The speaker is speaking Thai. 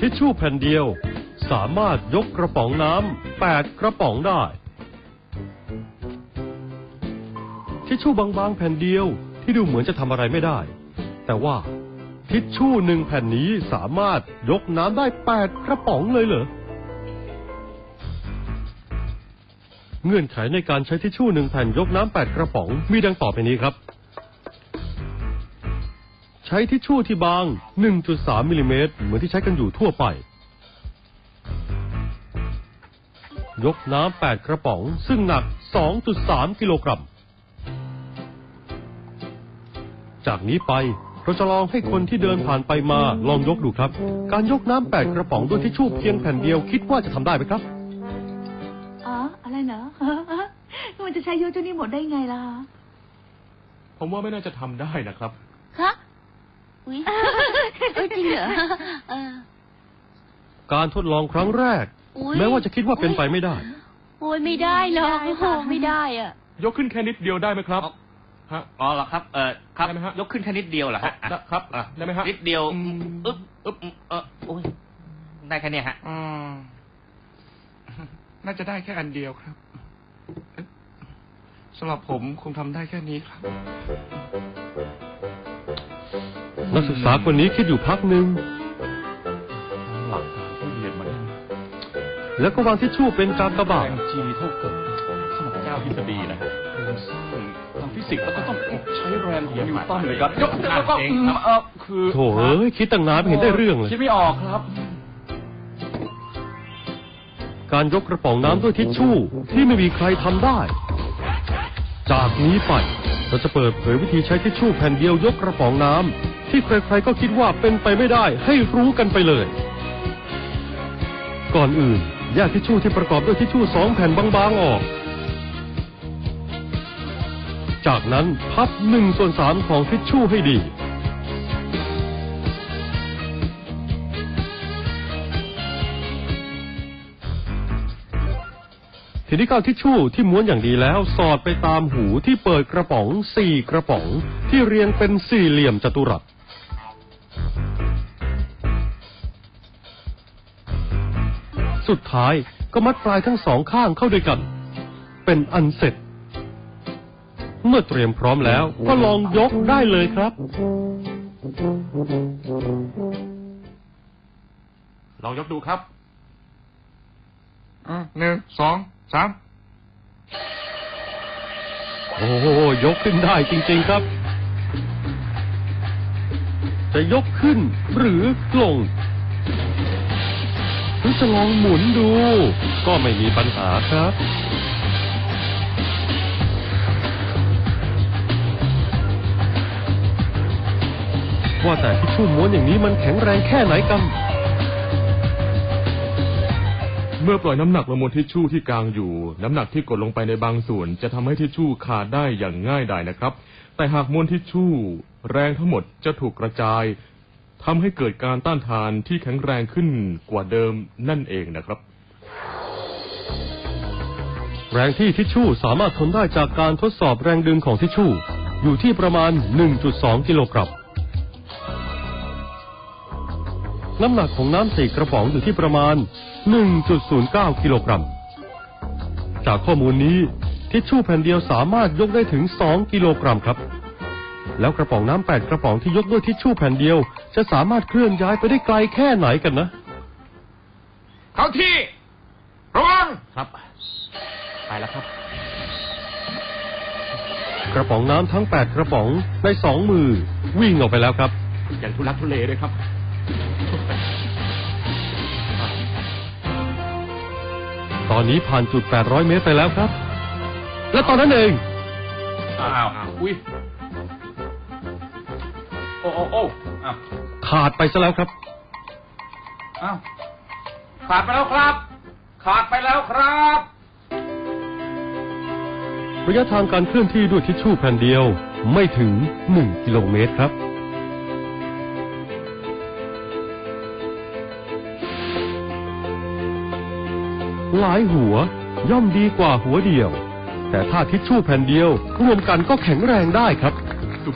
ทิชชู่แผ่นเดียว สามารถยกกระป๋องน้ำแปดกระป๋องได้ ทิชชู่บางๆแผ่นเดียวที่ดูเหมือนจะทำอะไรไม่ได้ แต่ว่าทิชชู่หนึ่งแผ่นนี้สามารถยกน้ำได้แปดกระป๋องเลยเหรอ เงื่อนไขในการใช้ทิชชู่หนึ่งแผ่นยกน้ำแปดกระป๋องมีดังต่อไปนี้ครับ ใช้ทิชชู่ที่บาง 1.3มิลลิเมตรเหมือนที่ใช้กันอยู่ทั่วไป ยกน้ำ 8 กระป๋อง ซึ่งหนัก 2.3 กิโลกรัม จากนี้ไปเราจะลองให้คนที่เดินผ่านไปมาลองยกดูครับ การยกน้ำ 8 กระป๋องด้วยทิชชู่เพียงแผ่นเดียวคิดว่าจะทำได้ไหมครับ อ๋อ อะไรเหรอมันจะใช้เยอะจนนี่หมดได้ไงล่ะ ผมว่าไม่น่าจะทำได้นะครับคะ อุ้ยเอ้ยจริงเหรอเออ การทดลองครั้งแรก อุ๊ย แม้ว่าจะคิดว่าเป็นไปไม่ได้ โอ้ยไม่ได้หรอกไม่ได้โอ้โหค่ะ ไม่ได้อะ ยกขึ้นแค่นิดเดียวได้ไหมครับอ๋อฮะ อ๋อเหรอครับ เออครับ ได้ไหมฮะ ยกขึ้นแค่นิดเดียวเหรอฮะได้ครับอะได้ไหมฮะ นิดเดียวอืม อึ๊บอึ๊บเออโอ้ยได้แค่เนี้ยฮะ อืมน่าจะได้แค่อันเดียวครับสำหรับผมคงทำได้แค่นี้ครับ นักศึกษาคนนี้คิดอยู่พักหนึ่งหลักการที่เรียนมาเนี่ยแล้วก็วางทิชชู่เป็นกากบาทแรงจีเท่ากับสมรรถเจ้าทฤษฎีนะฮะโครงสร้างทางฟิสิกส์แล้วก็ต้องใช้แรงของนิวตันในการยกแล้วก็อืมเออคือโถเอ้ยคิดตั้งนานไม่เห็นได้เรื่องเลยคิดไม่ออกครับ การยกกระป๋องน้ำด้วยทิชชู่ที่ไม่มีใครทำได้ จากนี้ไปเราจะเปิดเผยวิธีใช้ทิชชู่แผ่นเดียวยกกระป๋องน้ำ ที่ใครๆก็คิดว่าเป็นไปไม่ได้ให้รู้กันไปเลย ก่อนอื่นแยกทิชชู่ที่ประกอบด้วยทิชชู่สองแผ่นบางๆออก จากนั้นพับหนึ่งส่วนสามของทิชชู่ให้ดี ทีนี้ก็เอาทิชชู่ที่ม้วนอย่างดีแล้วสอดไปตามหูที่เปิดกระป๋องสี่กระป๋องที่เรียงเป็นสี่เหลี่ยมจัตุรัส สุดท้ายก็มัดปลายทั้งสองข้างเข้าด้วยกัน เป็นอันเสร็จ เมื่อเตรียมพร้อมแล้ว ก็ลองยกได้เลยครับ ลองยกดูครับอะหนึ่งสองสามโอ้โหยกขึ้นได้จริงๆครับ จะยกขึ้นหรือลงห รือจะลองหมุนดู ก็ไม่มีปัญหาครับว่าแต่ที่ชู่ม้วนอย่างนี้มันแข็งแรงแค่ไหนกัน เมื่อปล่อยน้ำหนักลงบนทิชชู่ที่กลางอยู่ น้ำหนักที่กดลงไปในบางส่วน จะทำให้ทิชชู่ขาดได้อย่างง่ายดายนะครับ แต่หากมวลทิชชู่ แรงทั้งหมดจะถูกกระจาย ทำให้เกิดการต้านทานที่แข็งแรงขึ้นกว่าเดิมนั่นเองนะครับ แรงที่ทิชชู่สามารถทนได้จากการทดสอบแรงดึงของทิชชู่ อยู่ที่ประมาณ 1.2 กิโลกรัมน้ำหนักของน้ำสี่กระป๋องอยู่ที่ประมาณ 1.09 กิโลกรัม จากข้อมูลนี้ ทิชชู่แผ่นเดียวสามารถยกได้ถึง 2 กิโลกรัมครับ แล้วกระป๋องน้ำแปดกระป๋องที่ยกด้วยทิชชู่แผ่นเดียว จะสามารถเคลื่อนย้ายไปได้ไกลแค่ไหนกันนะ เข้าที่ระวังครับ ไปแล้วครับ กระป๋องน้ำทั้ง8กระป๋องในสองมือ วิ่งออกไปแล้วครับ อย่างทุลักทุเลเลยครับ ตอนนี้ผ่านจุด 800 เมตรไปแล้วครับ และตอนนั้นเองอ้าวอุ้ยโอ้โอ้โอ้ อ้าวขาดไปซะแล้วครับ อ้าวขาดไปแล้วครับ ขาดไปแล้วครับ ระยะทางการเคลื่อนที่ด้วยทิชชู่แผ่นเดียวไม่ถึง 1 กิโลเมตรครับ หลายหัวย่อมดีกว่าหัวเดียว แต่ถ้าทิชชู่แผ่นเดียวรวมกันก็แข็งแรงได้ครับ